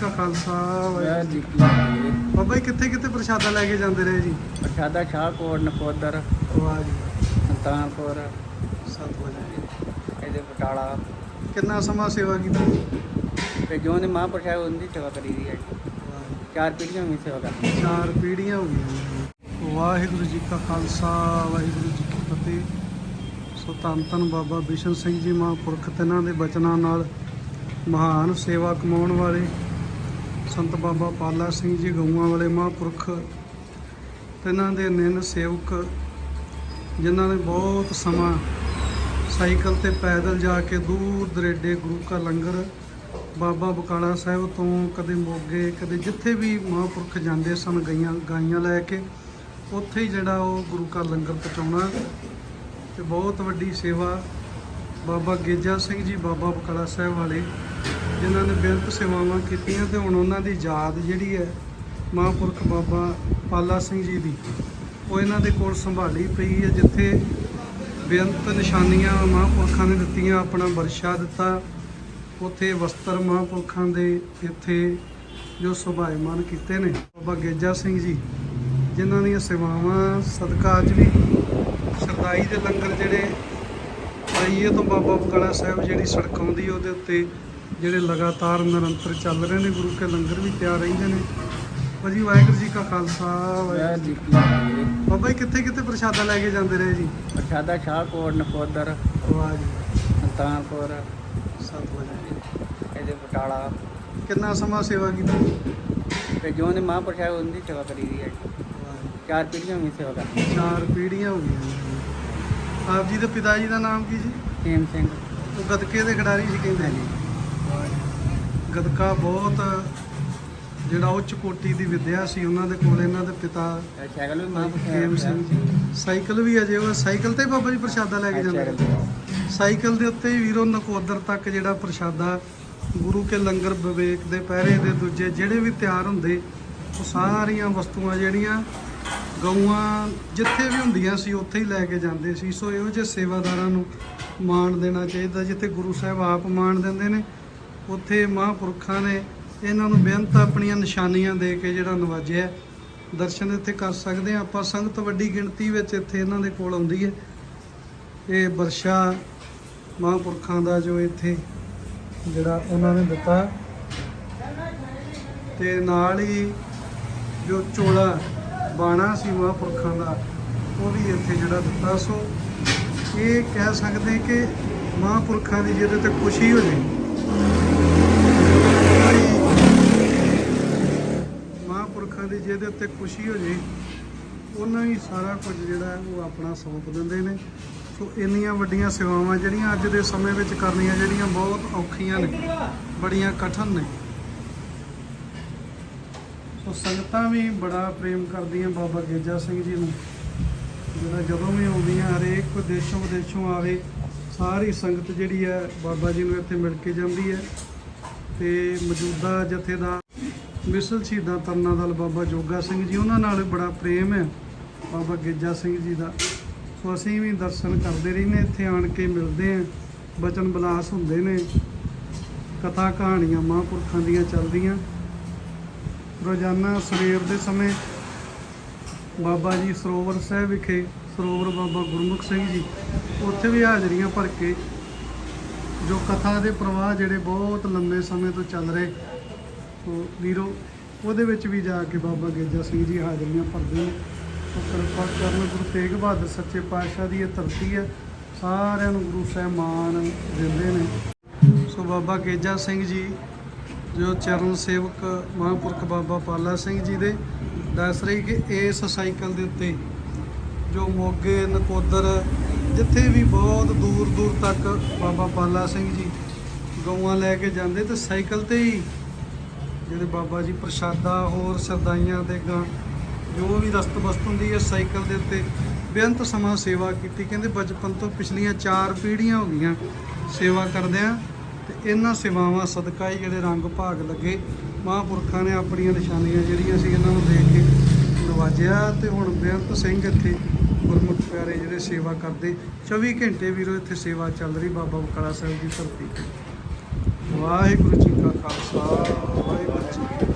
ਕਾ ਖਾਲਸਾ ਵਾਹਿਗੁਰੂ ਜੀ ਕੀ ਫਤਿਹ। ਬਾਬਾ ਜੀ ਕਿੱਥੇ ਕਿੱਥੇ ਪ੍ਰਸ਼ਾਦਾ ਲੈ ਕੇ ਜਾਂਦੇ ਰਹੇ ਜੀ? ਪ੍ਰਸ਼ਾਦਾ ਸ਼ਾਹਕੋਟ ਨਕੋਦਰ ਵਾਹ ਜੀ ਸੁਲਤਾਨਪੁਰ ਸਤਿ ਇਹਦੇ ਬਟਾਲਾ। ਕਿੰਨਾ ਸਮਾਂ ਸੇਵਾ ਕੀਤੀ ਤੇ ਜੋ ਨੇ ਮਹਾਂਪੁਰਸ਼ ਹੈ ਉਹਦੀ ਸੇਵਾ ਕਰੀ ਦੀ ਹੈ ਚਾਰ ਪੀੜ੍ਹੀਆਂ ਵੀ ਸੇਵਾ ਕਰਦੀ ਚਾਰ ਪੀੜ੍ਹੀਆਂ ਹੋ ਗਈਆਂ ਵਾਹਿਗੁਰੂ ਜੀ ਕਾ ਖਾਲਸਾ ਵਾਹਿਗੁਰੂ ਜੀ ਕੀ ਫਤਿਹ। ਸੋ ਧੰਨ ਬਾਬਾ ਬਿਸ਼ਨ ਸਿੰਘ ਜੀ ਮਹਾਂਪੁਰਖ ਤਿਨਾਂ ਦੇ ਬਚਨਾਂ ਨਾਲ ਮਹਾਨ ਸੇਵਾ ਕਮਾਉਣ ਵਾਲੇ ਸੰਤ ਬਾਬਾ ਪਾਲਾ ਸਿੰਘ ਜੀ ਗਊਆਂ ਵਾਲੇ ਮਹਾਂਪੁਰਖ, ਤਿਨਾਂ ਦੇ ਨਿੰਨ ਸੇਵਕ, ਜਿਨ੍ਹਾਂ ਨੇ ਬਹੁਤ ਸਮਾਂ ਸਾਈਕਲ ਤੇ ਪੈਦਲ ਜਾ ਕੇ ਦੂਰ ਦਰੇਡੇ ਗੁਰੂ ਕਾ ਲੰਗਰ ਬਾਬਾ ਬਕਾਲਾ ਸਾਹਿਬ ਤੋਂ ਕਦੇ ਮੋਗੇ, ਕਦੇ ਜਿੱਥੇ ਵੀ ਮਹਾਂਪੁਰਖ ਜਾਂਦੇ ਸਨ ਗਾਈਆਂ ਗਾਈਆਂ ਲੈ ਕੇ, ਉੱਥੇ ਹੀ ਜਿਹੜਾ ਉਹ ਗੁਰੂ ਕਾ ਲੰਗਰ ਪਹੁੰਚਾਉਣਾ, ਤੇ ਬਹੁਤ ਵੱਡੀ ਸੇਵਾ ਬਾਬਾ ਗੇਜਾ ਸਿੰਘ ਜੀ ਬਾਬਾ ਬਕਾਲਾ ਸਾਹਿਬ ਵਾਲੇ, ਜਿਨ੍ਹਾਂ ਨੇ ਬੇਅੰਤ ਸੇਵਾਵਾਂ ਕੀਤੀਆਂ ਤੇ ਹੁਣ ਉਹਨਾਂ ਦੀ ਯਾਦ ਜਿਹੜੀ ਹੈ ਮਹਾਂਪੁਰਖ ਬਾਬਾ ਪਾਲਾ ਸਿੰਘ ਜੀ ਦੀ, ਉਹ ਇਹਨਾਂ ਦੇ ਕੋਲ ਸੰਭਾਲੀ ਪਈ ਹੈ, ਜਿੱਥੇ ਬੇਅੰਤ ਨਿਸ਼ਾਨੀਆਂ ਮਹਾਂਪੁਰਖਾਂ ਨੇ ਦਿੱਤੀਆਂ, ਆਪਣਾ ਵਰਸ਼ਾ ਦਿੱਤਾ। ਉੱਥੇ ਵਸਤਰ ਮਹਾਂਪੁਰਖਾਂ ਦੇ ਇੱਥੇ ਜੋ ਸੁਭਾਇਮਾਨ ਕੀਤੇ ਨੇ। ਬਾਬਾ ਗੇਜਾ ਸਿੰਘ ਜੀ, ਜਿਨ੍ਹਾਂ ਦੀਆਂ ਸੇਵਾਵਾਂ, ਸਦਕਾ ਅੱਜ ਵੀ ਸਰਦਾਈ ਦੇ ਲੰਗਰ ਜਿਹੜੇ ਆਈਏ ਤੋਂ ਬਾਬਾ ਬਕਾਲਾ ਸਾਹਿਬ ਜਿਹੜੀ ਸੜਕ ਆਉਂਦੀ ਉਹਦੇ ਉੱਤੇ ਜਿਹੜੇ ਲਗਾਤਾਰ ਨਿਰੰਤਰ ਚੱਲ ਰਹੇ ਨੇ ਗੁਰੂ ਕੇ ਲੰਗਰ ਵੀ ਤਿਆਰ ਰਹਿੰਦੇ ਨੇ। ਭਾਜੀ ਵਾਹਿਗੁਰੂ ਜੀ ਕਾ ਖਾਲਸਾ ਵਾਹਿਗੁਰੂ ਵਾਹਿਗੁਰੂ ਜੀ ਕੀ ਫਤਿਹ। ਬਾਬਾ ਜੀ ਕਿੱਥੇ ਕਿੱਥੇ ਪ੍ਰਸ਼ਾਦਾ ਲੈ ਕੇ ਜਾਂਦੇ ਰਹੇ ਜੀ? ਪ੍ਰਸ਼ਾਦਾ ਸ਼ਾਹਕੋਟ ਨਕੋਦਰ ਵਾਹ ਜੀ। ਇਹਦੇ ਬਟਾਲਾ। ਕਿੰਨਾ ਸਮਾਂ ਸੇਵਾ ਕੀਤੀ? ਤੇ ਜੋ ਨੇ ਮਹਾਂਪੁਰਸ਼ ਉਹਦੀ ਸੇਵਾ ਕਰੀ ਦੀ ਹੈ। ਚਾਰ ਪੀੜ੍ਹੀਆਂ ਵੀ ਸੇਵਾ ਕਰਦੀ। ਚਾਰ ਪੀੜ੍ਹੀਆਂ ਹੋ ਗਈਆਂ। ਆਪ ਜੀ ਦੇ ਪਿਤਾ ਜੀ ਦਾ ਨਾਮ ਕੀ ਜੀ ਖੇਮ ਸਿੰਘ। ਉਹ ਗਤਕੇ ਦੇ ਖਿਡਾਰੀ ਸੀ ਕਹਿੰਦੇ। ਜੀ ਗਤਕਾ ਬਹੁਤ ਜਿਹੜਾ ਉੱਚ ਕੋਟੀ ਦੀ ਵਿੱਦਿਆ ਸੀ ਉਹਨਾਂ ਦੇ ਕੋਲ ਇਹਨਾਂ ਦੇ ਪਿਤਾ ਸਾਈਕਲ ਵੀ ਸਿੰਘ। ਸਾਈਕਲ ਵੀ ਅਜੇ ਉਹ ਸਾਈਕਲ ਤੇ ਬਾਬਾ ਜੀ ਪ੍ਰਸ਼ਾਦਾ ਲੈ ਕੇ ਜਾਂਦੇ। ਸਾਈਕਲ ਦੇ ਉੱਤੇ ਹੀ ਵੀਰੋ ਨਕੋਦਰ ਤੱਕ ਜਿਹੜਾ ਪ੍ਰਸ਼ਾਦਾ ਗੁਰੂ ਕੇ ਲੰਗਰ ਵਿਵੇਕ ਦੇ ਪਹਿਰੇ ਦੇ ਦੂਜੇ ਜਿਹੜੇ ਵੀ ਤਿਆਰ ਹੁੰਦੇ ਉਹ ਸਾਰੀਆਂ ਵਸਤੂਆਂ ਜਿਹੜੀਆਂ ਗਊਆਂ ਜਿੱਥੇ ਵੀ ਹੁੰਦੀਆਂ ਸੀ, ਉੱਥੇ ਹੀ ਲੈ ਕੇ ਜਾਂਦੇ ਸੀ। ਸੋ ਇਹੋ ਜਿਹੇ ਸੇਵਾਦਾਰਾਂ ਨੂੰ ਮਾਣ ਦੇਣਾ ਚਾਹੀਦਾ, ਜਿੱਥੇ ਗੁਰੂ ਸਾਹਿਬ ਆਪ ਮਾਣ ਦਿੰਦੇ ਨੇ, ਉੱਥੇ ਮਹਾਂਪੁਰਖਾਂ ਨੇ ਇਹਨਾਂ ਨੂੰ ਬੇਅੰਤ ਆਪਣੀਆਂ ਨਿਸ਼ਾਨੀਆਂ ਦੇ ਕੇ ਜਿਹੜਾ ਨਵਾਜਿਆ ਦਰਸ਼ਨ ਇੱਥੇ ਕਰ ਸਕਦੇ ਆ ਆਪਾਂ ਸੰਗਤ ਵੱਡੀ ਗਿਣਤੀ ਵਿੱਚ ਇੱਥੇ ਇਹਨਾਂ ਦੇ ਕੋਲ ਆਉਂਦੀ ਹੈ। ਇਹ ਵਰਸ਼ਾ ਮਹਾਂਪੁਰਖਾਂ ਦਾ ਜੋ ਇੱਥੇ ਜਿਹੜਾ ਉਹਨਾਂ ਨੇ ਦਿੱਤਾ। ਤੇ ਨਾਲ ਹੀ ਜੋ ਚੋਲਾ ਬਾਣਾ ਸੀ ਮਹਾਂਪੁਰਖਾਂ ਦਾ ਉਹ ਵੀ ਇੱਥੇ ਜਿਹੜਾ ਦਿੱਤਾ। ਸੋ ਇਹ ਕਹਿ ਸਕਦੇ ਕਿ ਮਹਾਂਪੁਰਖਾਂ ਦੀ ਜਿਹਦੇ ਤੇ ਖੁਸ਼ੀ ਹੋ ਜਾਏ ਮਹਾਂਪੁਰਖਾਂ ਦੀ ਜਿਹਦੇ ਉੱਤੇ ਖੁਸ਼ੀ ਹੋ ਜਾਏ, ਉਹਨਾਂ ਹੀ ਸਾਰਾ ਕੁਝ ਜਿਹੜਾ ਉਹ ਆਪਣਾ ਸੌਂਪ ਦਿੰਦੇ ਨੇ। ਸੋ ਇੰਨੀਆਂ ਵੱਡੀਆਂ ਸੇਵਾਵਾਂ ਜਿਹੜੀਆਂ ਅੱਜ ਦੇ ਸਮੇਂ ਵਿੱਚ ਕਰਨੀਆਂ ਜਿਹੜੀਆਂ ਬਹੁਤ ਔਖੀਆਂ ਨੇ, ਬੜੀਆਂ ਕਠਨ ਨੇ। ਸੋ ਸੰਗਤਾਂ ਵੀ ਬੜਾ ਪ੍ਰੇਮ ਕਰਦੀਆਂ ਬਾਬਾ ਗੇਜਾ ਸਿੰਘ ਜੀ ਨੂੰ। ਜਿਹੜਾ ਜਦੋਂ ਵੀ ਆਉਂਦੀਆਂ, ਹਰੇਕ ਦੇਸ਼ੋਂ ਵਿਦੇਸ਼ੋਂ ਆਵੇ, ਸਾਰੀ ਸੰਗਤ ਜਿਹੜੀ ਹੈ ਬਾਬਾ ਜੀ ਨੂੰ ਇੱਥੇ ਮਿਲ ਕੇ ਜਾਂਦੀ ਹੈ। ਤੇ ਮੌਜੂਦਾ ਜਥੇਦਾਰ ਮਿਸਲ ਸ਼ਹੀਦਾਂ ਤਰਨਾ ਦਲ ਬਾਬਾ ਜੋਗਾ ਸਿੰਘ ਜੀ, ਉਹਨਾਂ ਨਾਲ ਬੜਾ ਪ੍ਰੇਮ ਹੈ ਬਾਬਾ ਗੇਜਾ ਸਿੰਘ ਜੀ ਦਾ। ਸੋ ਅਸੀਂ ਵੀ ਦਰਸ਼ਨ ਕਰਦੇ ਰਹਿੰਦੇ, ਇੱਥੇ ਆਣ ਕੇ ਮਿਲਦੇ ਹਾਂ। ਬਚਨ ਬਲਾਸ ਹੁੰਦੇ ਨੇ। ਕਥਾ ਕਹਾਣੀਆਂ ਮਹਾਂਪੁਰਖਾਂ ਦੀਆਂ ਚੱਲਦੀਆਂ। ਰੋਜ਼ਾਨਾ ਸਵੇਰ ਦੇ ਸਮੇਂ ਬਾਬਾ ਜੀ ਸਰੋਵਰ ਸਾਹਿਬ ਵਿਖੇ, ਸਰੋਵਰ ਬਾਬਾ ਗੁਰਮੁਖ ਸਿੰਘ ਜੀ, ਉੱਥੇ ਵੀ ਹਾਜ਼ਰੀਆਂ ਭਰ ਕੇ ਜੋ ਕਥਾ ਦੇ ਪ੍ਰਵਾਹ ਜਿਹੜੇ ਬਹੁਤ ਲੰਮੇ ਸਮੇਂ ਤੋਂ ਚੱਲ ਰਹੇ ਵੀਰੋ, ਉਹਦੇ ਵਿੱਚ ਵੀ ਜਾ ਕੇ ਬਾਬਾ ਗੇਜਾ ਸਿੰਘ ਜੀ ਹਾਜ਼ਰੀਆਂ ਭਰਦੇ ਨੇ। ਸੋ ਕਿਰਪਾ ਕਰਨ ਗੁਰੂ ਤੇਗ ਬਹਾਦਰ ਸੱਚੇ ਪਾਤਸ਼ਾਹ ਦੀ ਇਹ ਧਰਤੀ ਹੈ, ਸਾਰਿਆਂ ਨੂੰ ਗੁਰੂ ਸਾਹਿਬਾਨ ਦਿੰਦੇ ਨੇ। ਸੋ ਬਾਬਾ ਗੇਜਾ ਸਿੰਘ ਜੀ ਜੋ ਚਰਨ ਸੇਵਕ ਮਹਾਂਪੁਰਖ ਬਾਬਾ ਪਾਲਾ ਸਿੰਘ ਜੀ ਦੇ ਦੱਸ ਰਹੀ ਕਿ ਇਸ ਸਾਈਕਲ ਦੇ ਉੱਤੇ ਜੋ ਮੋਗੇ, ਨਕੋਦਰ ਜਿੱਥੇ ਵੀ ਬਹੁਤ ਦੂਰ ਦੂਰ ਤੱਕ ਬਾਬਾ ਪਾਲਾ ਸਿੰਘ ਜੀ ਗਊਆਂ ਲੈ ਕੇ ਜਾਂਦੇ ਤੇ ਸਾਈਕਲ ਤੇ ਹੀ ਜਿਹੜੇ ਬਾਬਾ ਜੀ ਪ੍ਰਸ਼ਾਦਾ ਹੋਰ ਸਰਦਾਈਆਂ ਦੇ ਗਾਂ ਜੋ ਵੀ ਰਸਤ ਬਸਤ ਹੁੰਦੀ ਹੈ ਸਾਈਕਲ ਦੇ ਉੱਤੇ ਬੇਅੰਤ ਸਮਾਂ ਸੇਵਾ ਕੀਤੀ। ਕਹਿੰਦੇ ਬਚਪਨ ਤੋਂ ਪਿਛਲੀਆਂ 4 ਪੀੜ੍ਹੀਆਂ ਹੋ ਗਈਆਂ ਸੇਵਾ ਕਰਦਿਆਂ। ਤੇ ਇਹਨਾਂ ਸੇਵਾਵਾਂ ਸਦਕਾ ਹੀ ਜਿਹੜੇ ਰੰਗ ਭਾਗ ਲੱਗੇ। ਮਹਾਂਪੁਰਖਾਂ ਨੇ ਆਪਣੀਆਂ ਨਿਸ਼ਾਨੀਆਂ ਜਿਹੜੀਆਂ ਸੀ ਇਹਨਾਂ ਨੂੰ ਦੇਖ ਕੇ ਨਵਾਜਿਆ ਤੇ ਹੁਣ ਬੇਅੰਤ ਸਿੰਘ ਇੱਥੇ ਗੁਰਮੁਖ ਪਿਆਰੇ ਜਿਹੜੇ ਸੇਵਾ ਕਰਦੇ। 24 ਘੰਟੇ ਵੀਰੋ ਇੱਥੇ ਸੇਵਾ ਚੱਲ ਰਹੀ ਬਾਬਾ ਬਕਾਲਾ ਸਾਹਿਬ ਦੀ ਧਰਤੀ ਤੇ। ਵਾਹਿਗੁਰੂ ਜੀ ਕਾ ਖਾਲਸਾ, ਵਾਹਿਗੁਰੂ ਜੀ